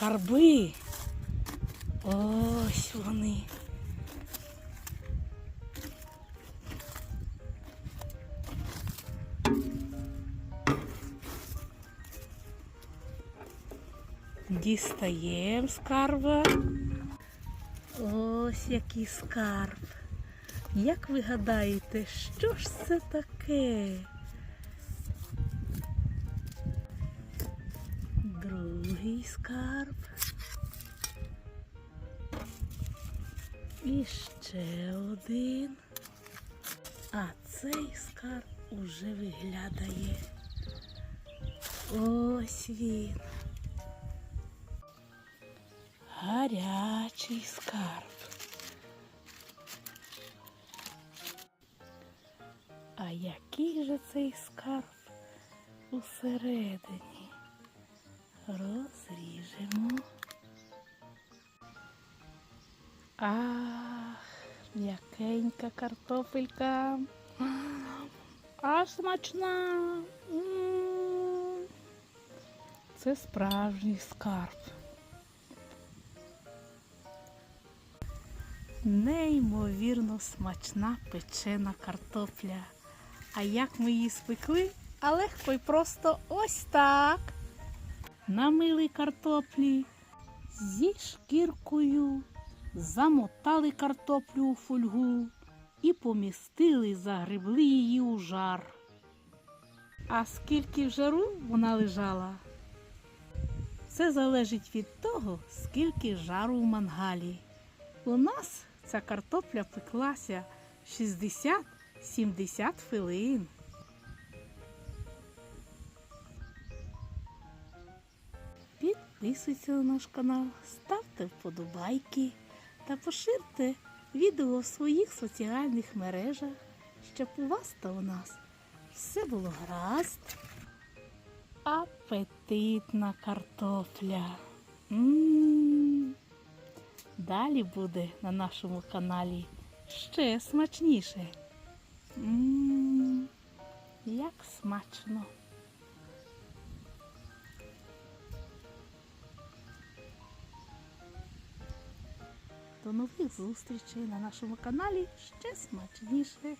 скарби. Ось вони. Дістаємо скарба. Ось який скарб. Як ви гадаєте, що ж це таке? Скарб. І ще один. А цей скарб уже виглядає. Ось він. Гарячий скарб. А який же цей скарб усередині? Розріжемо. Ах, м'якенька картопелька. Аж смачна. Це справжній скарб. Неймовірно смачна печена картопля. А як ми її спекли? А легко й просто ось так. Намили картоплі зі шкіркою, замотали картоплю у фольгу і помістили, загребли її у жар. А скільки в жару вона лежала? Це залежить від того, скільки жару в мангалі. У нас ця картопля пеклася 60-70 хвилин. Підписуйтесь на наш канал, ставте вподобайки та поширте відео в своїх соціальних мережах, щоб у вас та у нас все було гаразд. Апетитна картопля. Далі буде на нашому каналі ще смачніше. Як смачно. До нових зустрічей на нашому каналі ще смачніше.